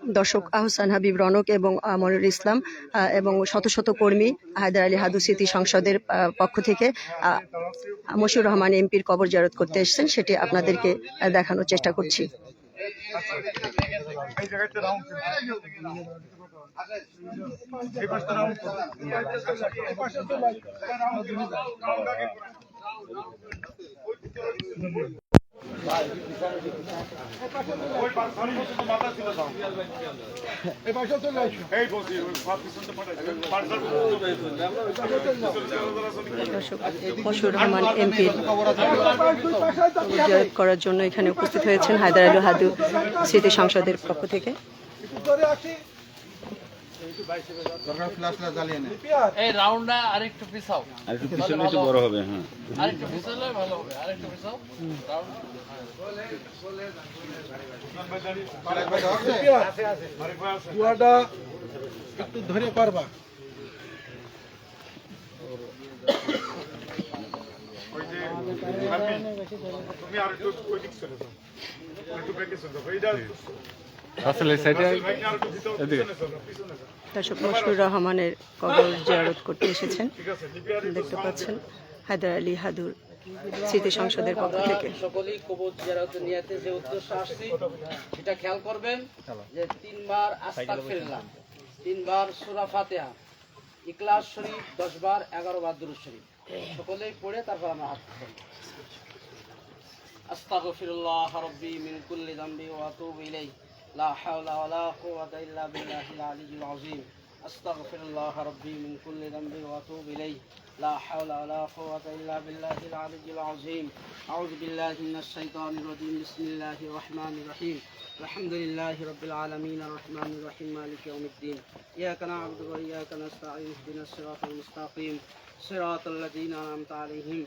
দর্শক আহসান হাবিব রনক এবং আহ, মনিরুল ইসলাম এবং শত শত কর্মী হায়দার আলী হাদু স্মৃতি সংসদের পক্ষ থেকে মশিউর রহমান এমপির কবর জারত করতে এসেছেন সেটি আপনাদেরকে দেখানোর চেষ্টা করছি। মশিউর রহমান এমপির কবর করার জন্য এখানে উপস্থিত হয়েছেন হায়দার আলী হাদু স্মৃতি সংসদের পক্ষ থেকে। এই রাউন্ডটা আরেকটু পিছাও আরেকটু পিছনে একটু বড় হবে হ্যাঁ আরেকটু পিছালে ভালো হবে আরেকটু পিছাও রাউন্ড কুয়াটা একটু ধরে পারবা ওই যে হারবিন, তুমি আর একটু ওই দিক চলে যাও একটু ব্যাকে চলে যাও এইটা দর্শক মশিউর রহমানের কবর জারত করতে এসেছেন। ঠিক আছে লিপিয়ার দেখতে পাচ্ছেন হায়দার আলী হাদুর স্মৃতি সংসদের পক্ষ থেকে। সকলেই কবর জিয়ারত নিয়াতে যে উদ্দেশ্য আসছি এটা খেয়াল করবেন যে তিনবার আস্তাগফিরুল্লাহ তিনবার সূরা ফাতিহা ইখলাস শরীফ 10 বার 11 বার দুরূদ শরীফ। সকলেই পড়ে তারপর আমরা হাত আস্তাগফিরুল্লাহ রাব্বি মিন কুল্লি যামবি ওয়া আতুবু لا حول ولا قوة إلا بالله العلي العظيم. أستغفر الله ربي من كل ذنب وأتوب إليه. لا حول ولا قوة إلا بالله العلي العظيم. أعوذ بالله من الشيطان الرجيم. بسم الله الرحمن الرحيم. الحمد لله رب العالمين. الرحمن الرحيم. مالك يوم الدين. إياك نعبد وإياك نستعين. اهدنا الصراط المستقيم. صراط الذين أنعمت عليهم.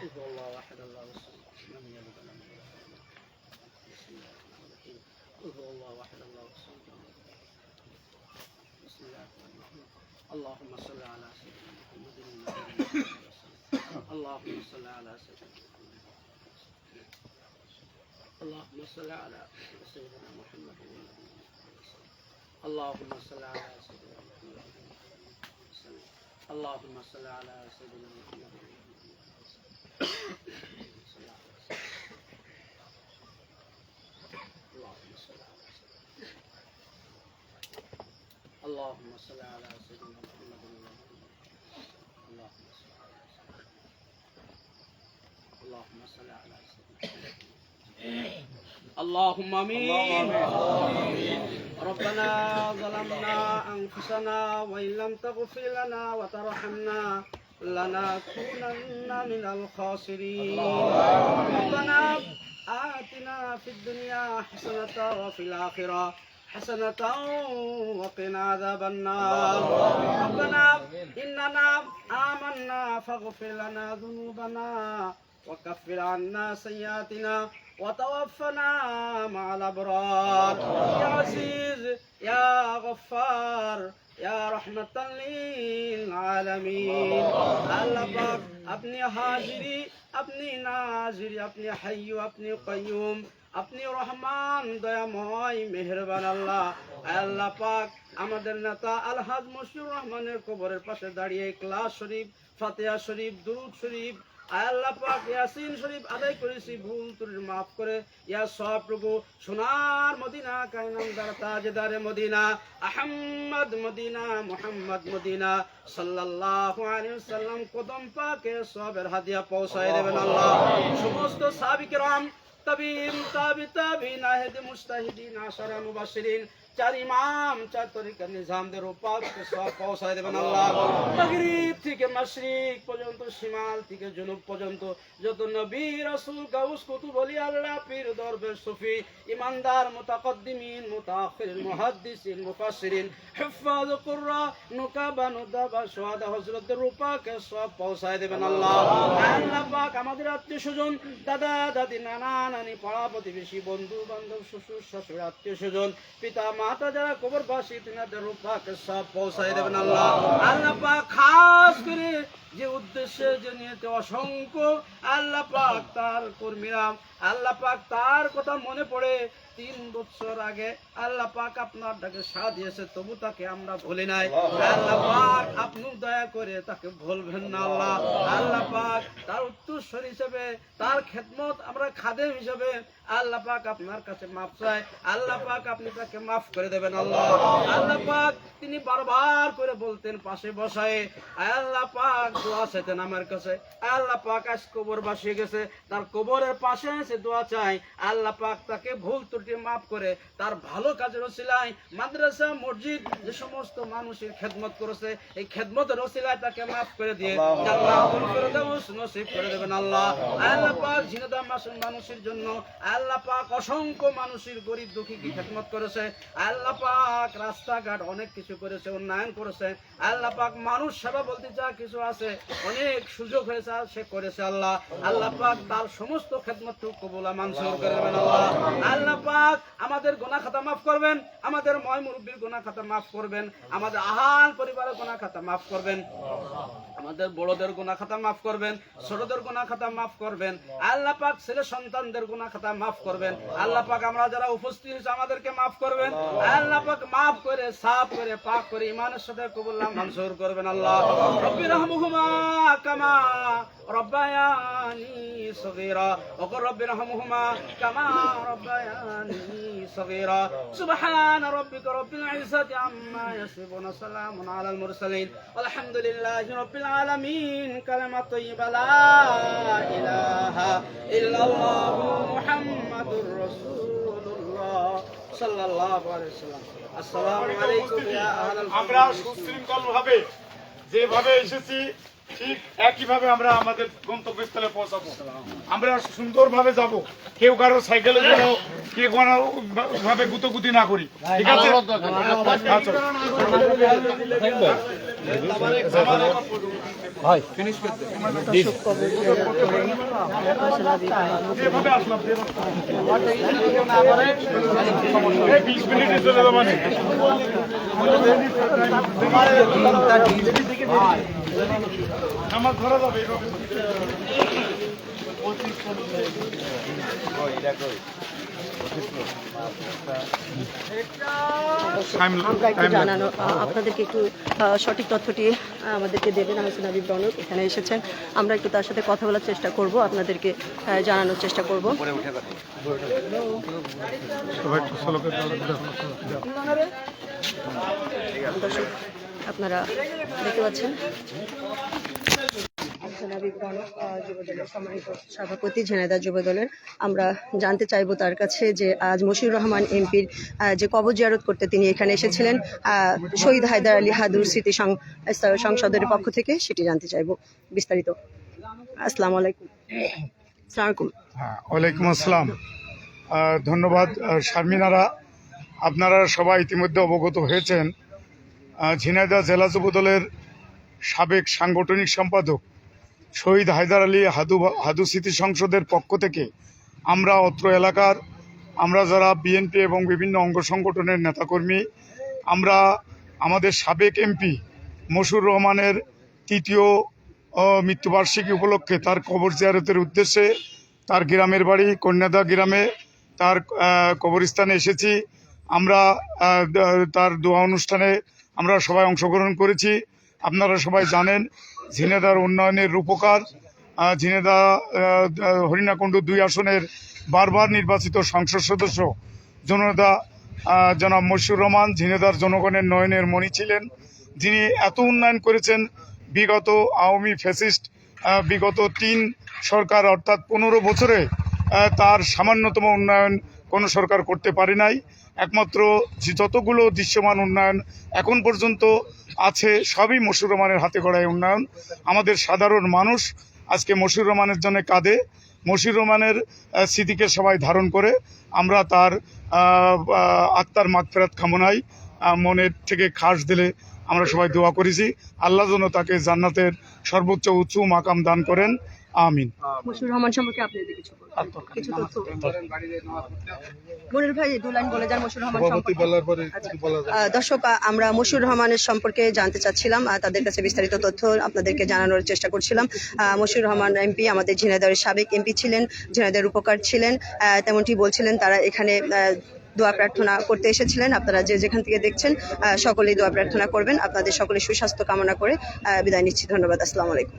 الله لم يلد ولم يولد بسم الله الرحمن الرحيم. اللهم صل على سيدنا محمد النبي اللهم صل على سيدنا محمد اللهم صل على سيدنا محمد اللهم صل على سيدنا محمد اللهم صل على سيدنا محمد اللهم صل على سيدنا محمد اللهم صل على سيدنا اللهم صل على سيدنا اللهم آمين. ربنا ظلمنا أنفسنا وإن لم تغفر لنا وترحمنا لنكونن من الخاسرين. ربنا آتنا في الدنيا حسنة وفي الآخرة حسنة وقنا عذاب النار. ربنا إننا آمنا فاغفر لنا ذنوبنا وكفر عنا سيئاتنا وتوفنا مع الأبرار. يا عزيز يا غفار আপনি হাজিরি আপনি নাজিরি আপনি হাইয়ু আপনি কয়ুম আপনি রহমান দয়াময় মেহরবান আল্লাহ। আল্লাহ পাক আমাদের নেতা আলহাজ মশিউর রহমানের কবরের পাশে দাঁড়িয়ে ক্লাস শরীফ ফাতেহা শরীফ দুরুদ শরীফ আল্লাহ পাক ইয়াসিন শরীফ আদায় করেছি ভুল ত্রুটি মাফ করে। ইয়া সব প্রভু সোনার মদিনা কায়নামদার তাজদারে মদিনা আহম্মদ মদিনা মুহাম্মদ মদিনা সাল্লাল্লাহু আলাইহি ওয়াসাল্লাম কদম পাকে সবের হাদিয়া পৌঁছায় দেবেন আল্লাহ সমস্ত সাহাবীকেরাম তাবিন তাবি তাবিন আহেদ মুস্তাহিদিন আশারা মুবাশশিরিন চার ইমাম চার তরিকার নিজামদের সব পৌঁছায় দেবেন আল্লাহ মাগরিব থেকে মাশরিক পর্যন্ত শিমাল থেকে জুনুব পর্যন্ত যত নবী রাসূল গাউস কুতুব আল্লাহ পীর দরবেশ সুফি ইমানদার মুতাকদ্দিমিন মুতাআখিরিন মুহাদ্দিসিন মুফাসসিরিন হুফাজ কুররা নুকাবা নুদাবা শুহাদা হযরতের রূপাকে সব পৌঁছায় দেবেন আল্লাহ আল্লাহ। পাক আমাদের আত্মীয় স্বজন দাদা দাদি নানা নানি পাড়া প্রতিবেশী বন্ধু বান্ধব শ্বশুর শাশুড়ি আত্মীয় স্বজন পিতা মাতা যারা কবরবাসী তিনাদের রূপাকে সব পৌঁছাই দেবেন আল্লাহ। আল্লাহ পাক খাস করে যে উদ্দেশ্যে যে নিয়েছে অসংখ্য আল্লাহ পাক তার কর্মীরা, আল্লাহ পাক তার কথা মনে পড়ে। তিন বছর আগে আল্লাহ পাক আপনার ডাকে সাথ দিয়েছে, তবু তাকে আমরা ভুলি নাই। আল্লাহ পাক আপনি দয়া করে তাকে ভুলবেন না আল্লাহ। আল্লাহ পাক তার উত্তরস্বর হিসেবে, তার খেদমত আমরা খাদেম হিসেবে আল্লাহ পাক আপনার কাছে মাফ চাই আল্লাহ পাক আপনি তাকে মাফ করে দেবেন আল্লাহ। আল্লাহ পাক তিনি বারবার করে বলতেন, পাশে বসায়, আল্লাহ পাক দোয়া আমার কাছে। আল্লাহ পাক আজ কবর বাসিয়ে গেছে তার কবরের পাশে এসে দোয়া চাই। আল্লাহ পাক তাকে ভুল ত্রুটি মাফ করে তার ভালো কাজের ওসিলায় মাদ্রাসা মসজিদ যে সমস্ত মানুষের খেদমত করেছে এই খেদমতের ওসিলায় তাকে মাফ করে দিয়ে জান্নাতুল ফেরদাউস নসিব করে দেবেন আল্লাহ। আল্লাহ পাক ঝিনাদা মাসুম মানুষের জন্য আল্লাহ পাক অসংখ্য মানুষের গরিব দুঃখী কি খেদমত করেছে। আল্লাহ পাক রাস্তাঘাট অনেক কিছু করেছে উন্নয়ন করেছে। আল্লাহ পাক মানুষ সেবা বলতে যা কিছু আছে অনেক সুযোগ হয়েছে, সে করেছে আল্লাহ। আল্লাহ পাক তার সমস্ত খেদমত কবুলা মানসুর করে দেবেন আল্লাহ। আল্লাহ পাক আমাদের গোনা খাতা মাফ করবেন, আমাদের ময় মুরব্বীর গোনা খাতা মাফ করবেন, আমাদের আহাল পরিবারের গোনা খাতা মাফ করবেন, আমাদের বড়দের গুনাহ খাতা মাফ করবেন, ছোটদের গুনাহ খাতা মাফ করবেন, আল্লাহ পাক ছেলে সন্তানদের গুনাহ খাতা মাফ করবেন, আল্লাহ পাক আমরা যারা উপস্থিত হয়েছে আমাদেরকে মাফ করবেন, আল্লাহ পাক মাফ করে, সাফ করে, পাক করে ইমানের সাথে কবুল্লাহ মনসুর করবেন আল্লাহ। রব্বি রহমুহুমা কামা রব্বায়ানি সগীরা ওকর রব্বি রহমুহুমা কামা রব্বায়ানি সগীরা সুবহান রাব্বিকা রব্বিল ইজ্জাতি আম্মা ইয়াসিফুন সালামুন আলাল মুরসালিন আলহামদুলিল্লাহি রাব্বিল আলামিন কালেমা তয়্যিবা লা ইলাহা ইল্লাল্লাহ মুহাম্মাদুর রাসূলুল্লাহ সাল্লাল্লাহু আলাইহি ওয়াসাল্লাম আসসালামু আলাইকুম ইয়া আহলাল আমরা সুশৃঙ্খল ভাবে যেভাবে এসেছি ঠিক একইভাবে আমরা আমাদের গন্তব্যস্থলে পৌঁছাবো। আমরা সুন্দরভাবে যাব। কেউ কারও সাইকেলে যেন কেউ কোনো ভাবে গুতোগুতি না করি। ঠিক আছে? আচ্ছা। যেভাবে আসলাম বিশ মিনিটে চলে মানে আমার ধরা যাবে এইভাবে। আমরা একটু জানানো আপনাদেরকে একটু সঠিক তথ্যটি আমাদেরকে দেবেন হোসেন হাবিব রনক এখানে এসেছেন। আমরা একটু তার সাথে কথা বলার চেষ্টা করব আপনাদেরকে জানানোর চেষ্টা করব। দর্শক আপনারা দেখতে পাচ্ছেন? যুবদলের সম্মানিত সভাপতি ঝিনাইদহ যুবদলের। আমরা জানতে চাইব তার কাছে যে আজ মশিউর রহমান এমপির যে কবর জিয়ারত করতে তিনি এখানে এসেছিলেন আহ, শহীদ হায়দার আলী হাদুর স্মৃতি সং- সংসদের পক্ষ থেকে সেটি জানতে চাইব। বিস্তারিত। আসসালামু আলাইকুম। হ্যাঁ ওয়ালাইকুম আসসালাম। ধন্যবাদ। শারমিনারা আপনারা সবাই ইতিমধ্যে অবগত হয়েছেন। আহ, ঝিনাইদহ জেলা যুবদলের সাবেক সাংগঠনিক সম্পাদক শহীদ হায়দার আলী হাদু হাদু স্মৃতি সংসদের পক্ষ থেকে আমরা অত্র এলাকার, আমরা যারা বিএনপি এবং বিভিন্ন অঙ্গ সংগঠনের নেতাকর্মী, আমরা আমাদের সাবেক এমপি মশুর রহমানের তৃতীয় মৃত্যুবার্ষিকী উপলক্ষে তার কবর জিয়ারতের উদ্দেশ্যে তার গ্রামের বাড়ি কন্যাদা গ্রামে তার কবরস্থানে এসেছি। আমরা তার দোয়া অনুষ্ঠানে আমরা সবাই অংশগ্রহণ করেছি। আপনারা সবাই জানেন ঝিনেদার উন্নয়নের রূপকার ঝিনেদা হরিণাকুণ্ড দুই আসনের বারবার নির্বাচিত সংসদ সদস্য জননেতা আহ, জনাব মশিউর রহমান ঝিনেদার জনগণের নয়নের মণি ছিলেন। যিনি এত উন্নয়ন করেছেন বিগত আওয়ামী ফ্যাসিস্ট বিগত তিন সরকার অর্থাৎ পনেরো বছরে তার সামান্যতম উন্নয়ন কোনো সরকার করতে পারে নাই। একমাত্র যতগুলো দৃশ্যমান উন্নয়ন এখন পর্যন্ত আছে, সবই মশুর রহমানের হাতে গড়ায় উন্নয়ন। আমাদের সাধারণ মানুষ আজকে মশুর রহমানের জন্য কাঁদে। মশির রহমানের স্মৃতিকে সবাই ধারণ করে। আমরা তার আত্মার মাগফেরাত কামনায় মনের থেকে খাস দিলে আমরা সবাই দোয়া করেছি। আল্লাহ যেন তাকে জান্নাতের সর্বোচ্চ উঁচু মাকাম দান করেন। আমিন। রহমান সম্পর্কে আপনি যদি কিছু কিছু তথ্য। মনির ভাই দু লাইন বলে যান মশিউর রহমান সম্পর্কে। আচ্ছা। দর্শক আমরা মশিউর রহমানের সম্পর্কে জানতে চাচ্ছিলাম তাদের কাছে বিস্তারিত তথ্য আপনাদেরকে জানানোর চেষ্টা করছিলাম। আহ, মশিউর রহমান এমপি আমাদের ঝিনাইদহের সাবেক এমপি ছিলেন ঝিনাইদহের উপকার ছিলেন আহ, তেমনটি বলছিলেন তারা এখানে আহ, দোয়া প্রার্থনা করতে এসেছিলেন। আপনারা যে যেখান থেকে দেখছেন আহ, সকলেই দোয়া প্রার্থনা করবেন। আপনাদের সকলে সুস্বাস্থ্য কামনা করে আহ, বিদায় নিচ্ছি। ধন্যবাদ আসসালামু আলাইকুম।